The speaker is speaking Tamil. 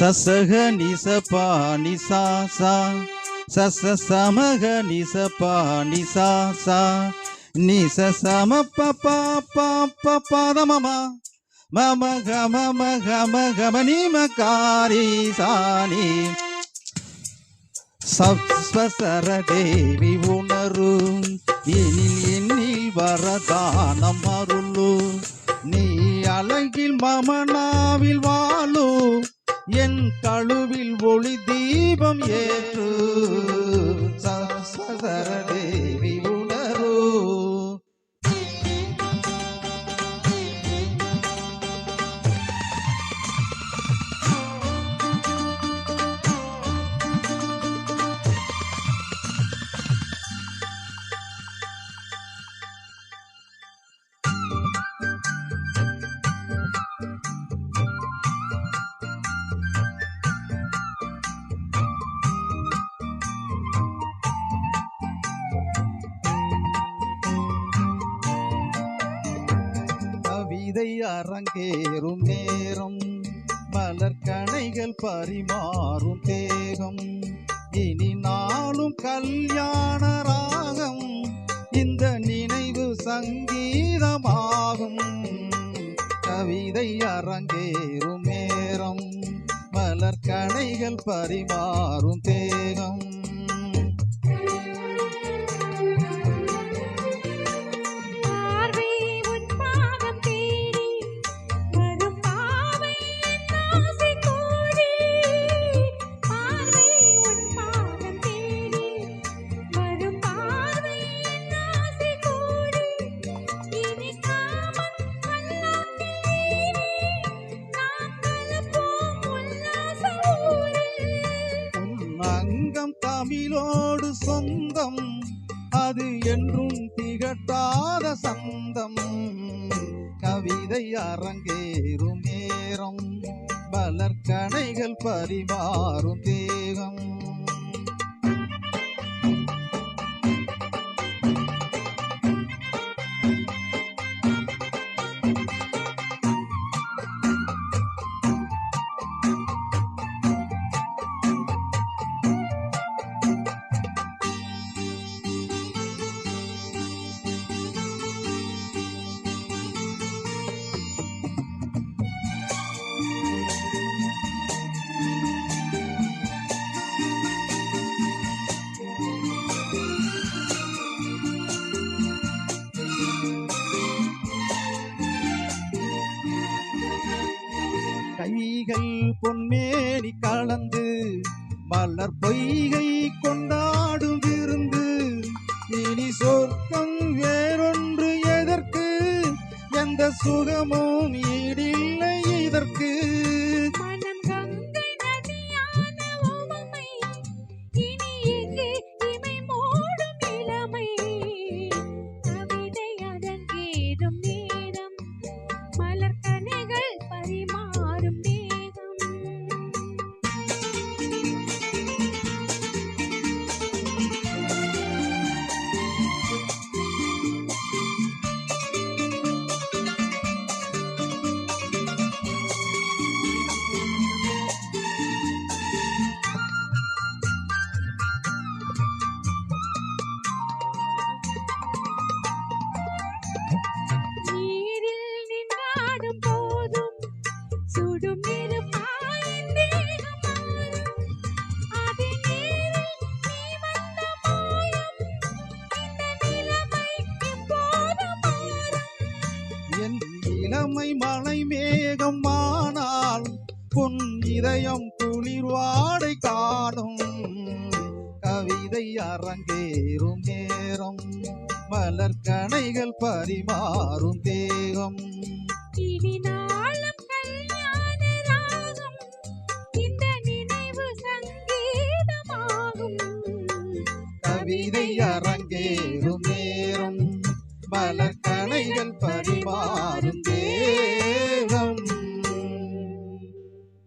சசக நிசபா நிசா சா சச சமக நிசபா நிசா சா நிச சம ப ப ப மம கம மக கம கம காரி சாணி சப்ஸ்வசர தேவி உணரு. எனில் எண்ணில் வரதானம் அருளு. நீ அழகில் மமனாவில் வா என் கழுவில் ஒளி தீபம் ஏற்று சப்ஸ்வசர கவிதை அரங்கேறும் நேரம். மலர்கனைகள் பரிமாறும் தேகம். இனி நாளும் கல்யாண ராகம். இந்த நினைவு சங்கீதமாகும். கவிதை அரங்கேறும் நேரம். மலர்கனைகள் பரிமாறும் தேகம் அங்கம் தமிழோடு சொந்தம் அது என்றும் திகட்டாத சந்தம். கவிதை அரங்கேறும் நேரம் மலர்கணைகள் பரிமாறும் தேகம். பொய்கை பொன்மேனி கலந்து மலர் பொய்கை கொண்டாடும் விருந்து. இனி சொர்க்கம் வேறொன்று எதற்கு? எந்த சுகமும் ஈடில் இளமை மலை மேகம் ஆனால் பொன் இதயம் குளிர்வாடை காணும். கவிதை அரங்கேறும் நேரம் பரிமாறும் தேகம். இனி பலர்கனை அரங்கேறும் நேரம் பலர்கனைகள் பரிமாறும் தேவம்.